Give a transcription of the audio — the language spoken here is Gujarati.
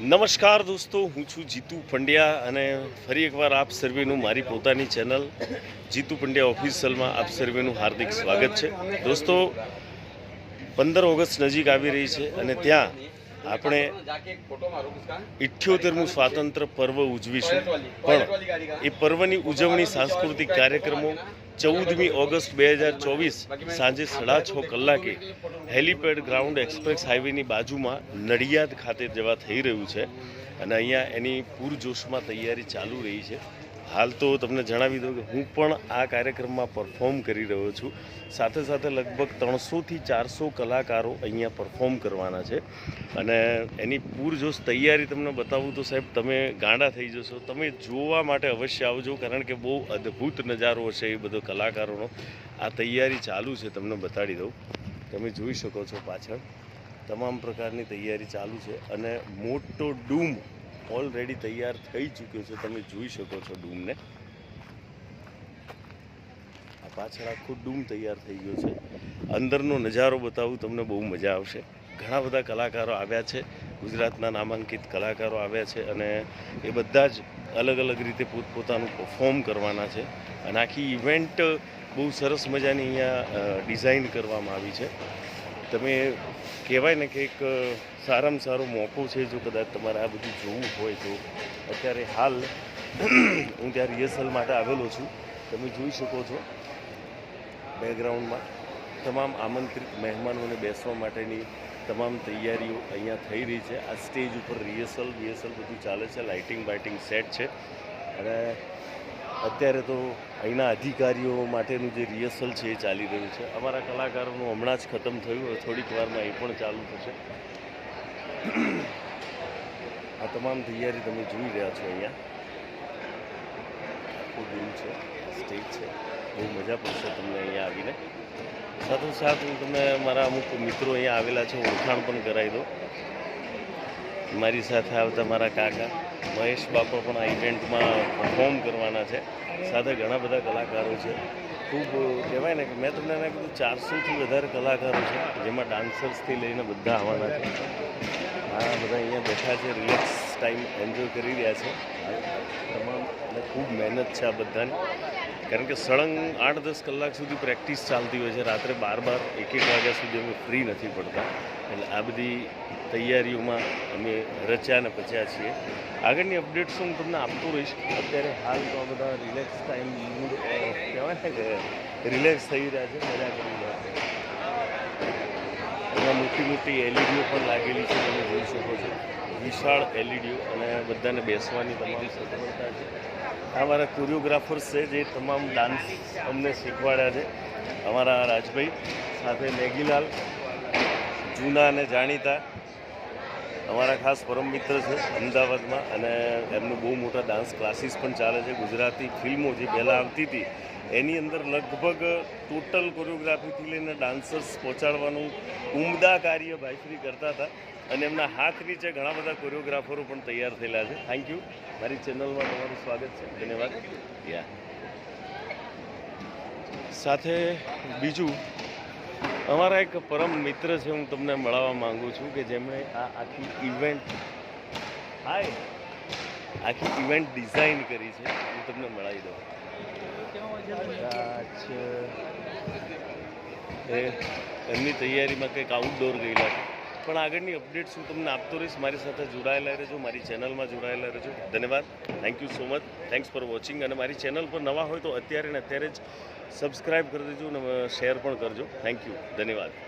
નમસ્કાર દોસ્તો, હું છું જીતુ પંડ્યા અને ફરી એકવાર આપ સર્વેનું મારી પોતાની ચેનલ જીતુ પંડ્યા ઓફિશિયલમાં આપ સર્વેનું હાર્દિક સ્વાગત છે. દોસ્તો, પંદર ઓગસ્ટ નજીક આવી રહી છે અને ત્યાં આપણે ઇઠ્યોતેરમું સ્વાતંત્ર્ય પર્વ ઉજવીશું. પણ એ પર્વની ઉજવણી સાંસ્કૃતિક કાર્યક્રમો ચૌદમી ઓગસ્ટ બે હજાર ચોવીસ સાંજે સાડા છ કલાકે હેલીપેડ ગ્રાઉન્ડ એક્સપ્રેસ હાઈવેની બાજુમાં નડિયાદ ખાતે જવા થઈ રહ્યું છે. અને અહીંયા એની પૂરજોશમાં તૈયારી ચાલુ રહી છે. હાલ તો તમને જણાવી દઉં કે હું પણ આ કાર્યક્રમમાં પરફોર્મ કરી રહ્યો છું. સાથે સાથે લગભગ ત્રણસોથી ચારસો કલાકારો અહીંયા પરફોર્મ કરવાના છે. અને એની પૂરજોશ તૈયારી તમને બતાવું તો સાહેબ તમે ગાંડા થઈ જશો. તમે જોવા માટે અવશ્ય આવજો, કારણ કે બહુ અદ્ભુત નજારો હશે એ બધો કલાકારોનો. આ તૈયારી ચાલુ છે, તમને બતાડી દઉં. તમે જોઈ શકો છો પાછળ. તમામ પ્રકારની તૈયારી ચાલુ છે અને મોટો ડૂમ ઓલરેડી તૈયાર થઈ ચૂક્યો છે. તમે જોઈ શકો છો ડૂમને. આ પાછળ આખો ડૂમ તૈયાર થઈ ગયો છે. અંદરનો નજારો બતાવું, તમને બહુ મજા આવશે. ઘણા બધા કલાકારો આવ્યા છે. ગુજરાતના નામાંકિત કલાકારો આવ્યા છે અને એ બધા જ અલગ અલગ રીતે પોતપોતાનું પરફોર્મ કરવાના છે. અને આખી ઇવેન્ટ બહુ સરસ મજાની અહીંયા ડિઝાઇન કરવામાં આવી છે. તમે કહેવાય ને કે એક સારામાં સારો મોકો છે જો કદાચ તમારે આ બધું જોવું હોય તો. અત્યારે હાલ હું ત્યાં રિહર્સલ માટે આવેલો છું. તમે જોઈ શકો છો બેકગ્રાઉન્ડમાં તમામ આમંત્રિત મહેમાનોને બેસવા માટેની તમામ તૈયારીઓ અહીંયા થઈ રહી છે. આ સ્ટેજ ઉપર રિહર્સલ રિહર્સલ બધું ચાલે છે. લાઇટિંગ બાઇટિંગ સેટ છે. અને અત્યારે તો અહીંના અધિકારીઓ માટેનું જે રિહર્સલ છે એ ચાલી રહ્યું છે. અમારા કલાકારોનું હમણાં જ ખતમ થયું થોડીક વારમાં એ પણ ચાલુ થશે. આ તમામ તૈયારી તમે જોઈ રહ્યા છો અહીંયા. આખું દિન છે સ્ટેજ છે. બહુ મજા પડશે તમને અહીંયા આવીને. સાથોસાથ હું તમને મારા અમુક મિત્રો અહીંયા આવેલા છે, ઓળખાણ પણ કરાવી દઉં. મારી સાથે આવતા મારા કાકા. મહેશ બાપા પણ આ ઇવેન્ટમાં પરફોર્મ કરવાના છે. સાથે ઘણા બધા કલાકારો છે. ખૂબ, કહેવાય ને કે મેં તમને એને કીધું, ચારસોથી વધારે કલાકારો છે, જેમાં ડાન્સર્સથી લઈને બધા આવવાના છે. આ બધા અહીંયા બેઠા છે રિલેક્સ ટાઈમ એન્જોય કરી રહ્યા છે. તમામ ખૂબ મહેનત છે આ બધાની. કારણ કે સળંગ આઠ દસ કલાક સુધી પ્રેક્ટિસ ચાલતી હોય છે. રાત્રે બાર બાર, એક એક વાગ્યા સુધી અમે ફ્રી નથી પડતા. એટલે આ બધી તૈયારીઓમાં અમે રચ્યા અને પચ્યા છીએ. આગળની અપડેટ્સ હું તમને આપતો રહીશ. અત્યારે હાલ તો આ બધા રિલેક્સ ટાઈમ કહેવાય ને કે રિલેક્સ થઈ રહ્યા છે, મજા કરી રહ્યા છે. એમાં મોટી મોટી એલઈડીઓ પણ લાગેલી છે, તમે જોઈ શકો છો. વિશાળ એલઈડીઓ અને બધાને બેસવાની તમામ સગવડતા છે. અમારા કોરિયોગ્રાફર્સ છે, જે તમામ ડાન્સ અમને શીખવાડ્યા છે. અમારા રાજભાઈ સાથે મેગીલાલ જૂના અને જાણીતા અમારા ખાસ પરમ મિત્ર છે અમદાવાદમાં અને એમનું બહુ મોટા ડાન્સ ક્લાસીસ પણ ચાલે છે. ગુજરાતી ફિલ્મો જે પહેલાં આવતી હતી, એની અંદર લગભગ ટોટલ કોરિયોગ્રાફીથી લઈને ડાન્સર્સ પહોંચાડવાનું ઉમદા કાર્ય ભાઈશ્રી કરતા હતા અને એમના હાથ નીચે ઘણા બધા કોરિયોગ્રાફરો પણ તૈયાર થયેલા છે. થેન્ક યુ મારી ચેનલમાં તમારું સ્વાગત છે. ધન્યવાદ. યા સાથે બીજું અમારા એક પરમ મિત્ર છે, હું તમને મળવા માંગુ છું કે જેમણે આ આખી ઇવેન્ટ હાય, આખી ઇવેન્ટ ડિઝાઇન કરી છે, હું તમને મળાવી દઉં. એમની તૈયારીમાં કંઈક આઉટડોર ગયેલા છે. પણ આગળની અપડેટ્સ હું તમને આપતો રહીશ. મારી સાથે જોડાયેલા રહેજો, મારી ચેનલમાં જોડાયેલા રહેજો. ધન્યવાદ. Thank you so much thanks for watching અને મારી ચેનલ પર નવા હોય તો અત્યારે ને અત્યારે જ સબસ્ક્રાઈબ કરી દેજો અને શેર પણ કરજો. થેન્ક યુ ધન્યવાદ.